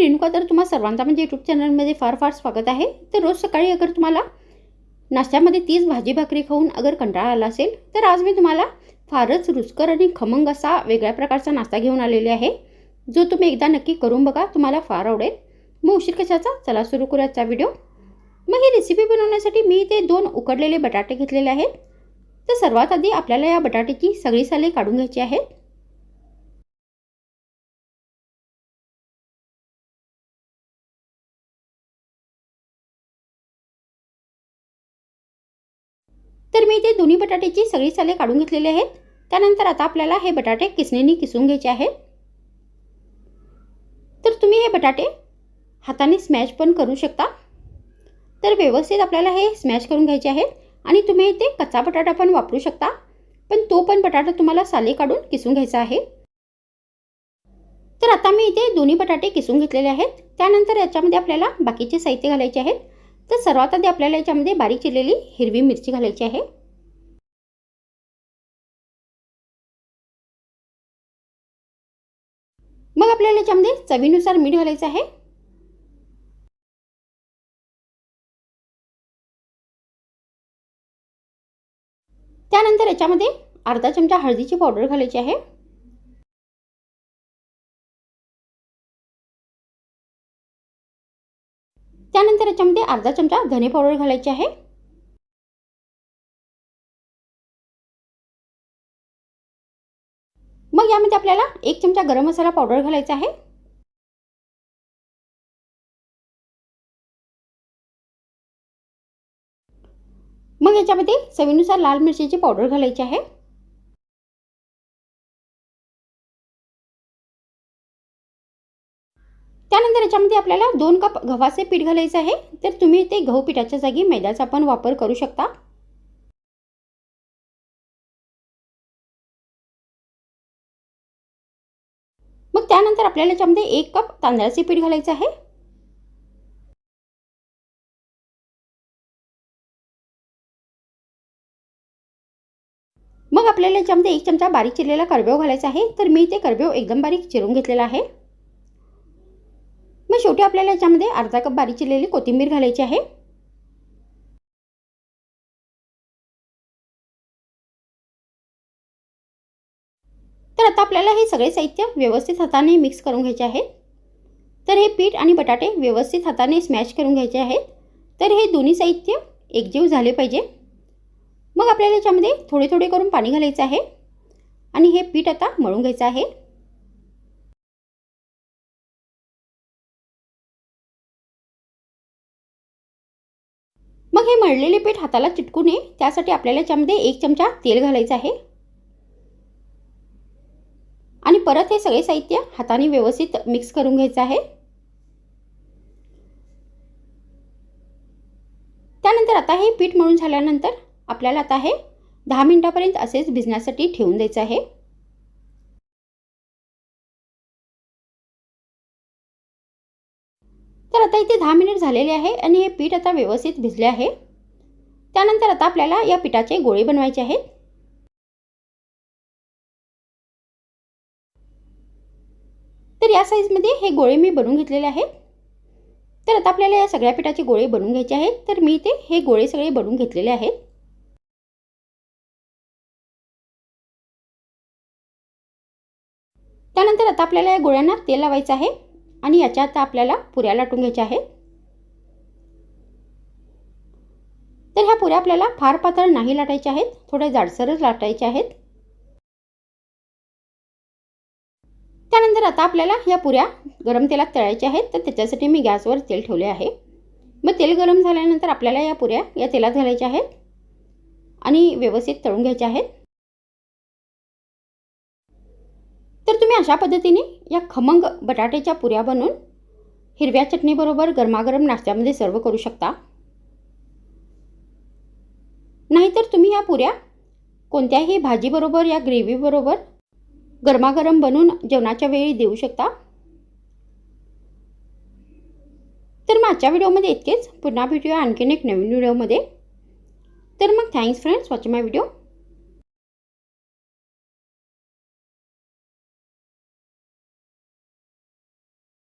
रेणुका तर तुम्हा सर्वांचा म्हणजे यूट्यूब चॅनलमध्ये फार फार स्वागत आहे. तर रोज सकाळी अगर तुम्हाला नाश्त्यामध्ये तीच भाजी भाकरी खाऊन अगर कंटाळा आला असेल तर आज मी तुम्हाला फारच रुचकर आणि खमंग असा वेगळ्या प्रकारचा नाश्ता घेऊन आलेले आहे. जो तुम्ही एकदा नक्की करून बघा तुम्हाला फार आवडेल. मग उशीर कशाचा? चला सुरू करूयाचा व्हिडिओ मग ही रेसिपी बनवण्यासाठी मी ते दोन उकडलेले बटाटे घेतलेले आहेत. तर सर्वात आधी आपल्याला या बटाट्याची सगळी साले काढून घ्यायची आहेत. तर मी इथे दोन्ही बटाट्याची सगळी साले काढून घेतलेले आहेत. त्यानंतर आता आपल्याला हे बटाटे किसणीने किसून घ्यायचे आहेत. तर तुम्ही हे बटाटे हाताने स्मॅश पण करू शकता. तर व्यवस्थित आपल्याला हे स्मॅश करून घ्यायचे आहेत आणि तुम्ही इथे कच्चा बटाटा पण वापरू शकता. पण तो पण बटाटा तुम्हाला साले काढून किसून घ्यायचा आहे. तर आता मी इथे दोन्ही बटाटे किसून घेतलेले आहेत. त्यानंतर याच्यामध्ये आपल्याला बाकीचे साहित्य घालायचे आहेत. तर सर्वात आधी आपल्याला याच्यामध्ये बारीक चिरलेली हिरवी मिरची घालायची आहे. मग आपल्याला याच्यामध्ये चवीनुसार मीठ घालायचं आहे. त्यानंतर याच्यामध्ये अर्धा चमचा हळदीची पावडर घालायची आहे. त्यानंतर याच्यामध्ये अर्धा चमचा धने पावडर घालायची आहे. मग यामध्ये आपल्याला एक चमचा गरम मसाला पावडर घालायचा आहे. मग याच्यामध्ये चवीनुसार लाल मिरचीची पावडर घालायची आहे. त्यानंतर याच्यामध्ये आपल्याला दोन कप गव्हाचे पीठ घालायचं आहे. तर तुम्ही ते गहू पिठाच्या जागी मैद्याचा पण वापर करू शकता. मग त्यानंतर आपल्याला याच्यामध्ये एक कप तांदळाचे पीठ घालायचं आहे. मग आपल्याला याच्यामध्ये एक चमचा बारीक चिरलेला करबेव घालायचा आहे. तर मी ते करबेव एकदम बारीक चिरून घेतलेला आहे. शेवटी आपल्याला याच्यामध्ये अर्धा कप बारीक चिरलेली कोथिंबीर घालायची आहे. तर आता आपल्याला हे सगळे साहित्य व्यवस्थित हाताने मिक्स करून घ्यायचे आहे. तर हे पीठ आणि बटाटे व्यवस्थित हाताने स्मॅश करून घ्यायचे आहेत तर हे दोन्ही साहित्य एकजीव झाले पाहिजे. मग आपल्याला याच्यामध्ये थोडे थोडे करून पाणी घालायचं आहे. आणि हे पीठ आता मळून घ्यायचं आहे. मग हे मळलेले पीठ हाताला चिटकू नये त्यासाठी आपल्याला याच्यामध्ये एक चमचा तेल घालायचं आहे. आणि परत हे सगळे साहित्य हाताने व्यवस्थित मिक्स करून घ्यायचं आहे. त्यानंतर आता हे पीठ मळून झाल्यानंतर आपल्याला आता हे दहा मिनटापर्यंत असेच भिजण्यासाठी ठेवून द्यायचं आहे. तर आता इथे दहा मिनिट झालेले आहे आणि हे पीठ आता व्यवस्थित भिजले आहे. त्यानंतर आता आपल्याला या पिठाचे गोळे बनवायचे आहेत. तर या साईजमध्ये हे गोळे मी बनवून घेतलेले आहेत. तर आता आपल्याला या सगळ्या पिठाचे गोळे बनवून घ्यायचे आहेत. तर मी ते हे गोळे सगळे बनवून घेतलेले आहेत. त्यानंतर आता आपल्याला या गोळ्यांना तेल लावायचं आहे. आणि याच्या आता आपल्याला पुऱ्या लाटून घ्यायच्या आहेत. तर ह्या पुऱ्या आपल्याला फार पातळ नाही लाटायच्या आहेत थोड्या जाडसरच लाटायच्या आहेत. त्यानंतर आता आपल्याला ह्या पुऱ्या गरम तेलात तळायच्या आहेत तर त्याच्यासाठी मी गॅसवर तेल ठेवले आहे. मग तेल गरम झाल्यानंतर आपल्याला या पुऱ्या या तेलात घालायच्या आहेत आणि व्यवस्थित तळून घ्यायच्या आहेत. तर तुम्ही अशा पद्धतीने या खमंग बटाट्याच्या पुऱ्या बनवून हिरव्या चटणीबरोबर गरमागरम नाश्त्यामध्ये सर्व करू शकता. नाहीतर तुम्ही या पुऱ्या कोणत्याही भाजीबरोबर या ग्रेव्हीबरोबर गरमागरम बनवून जेवणाच्या वेळी देऊ शकता. तर मग आजच्या व्हिडिओमध्ये इतकेच. पुन्हा भेटूया आणखीन एक नवीन व्हिडिओमध्ये. तर मग thanks friends watch my video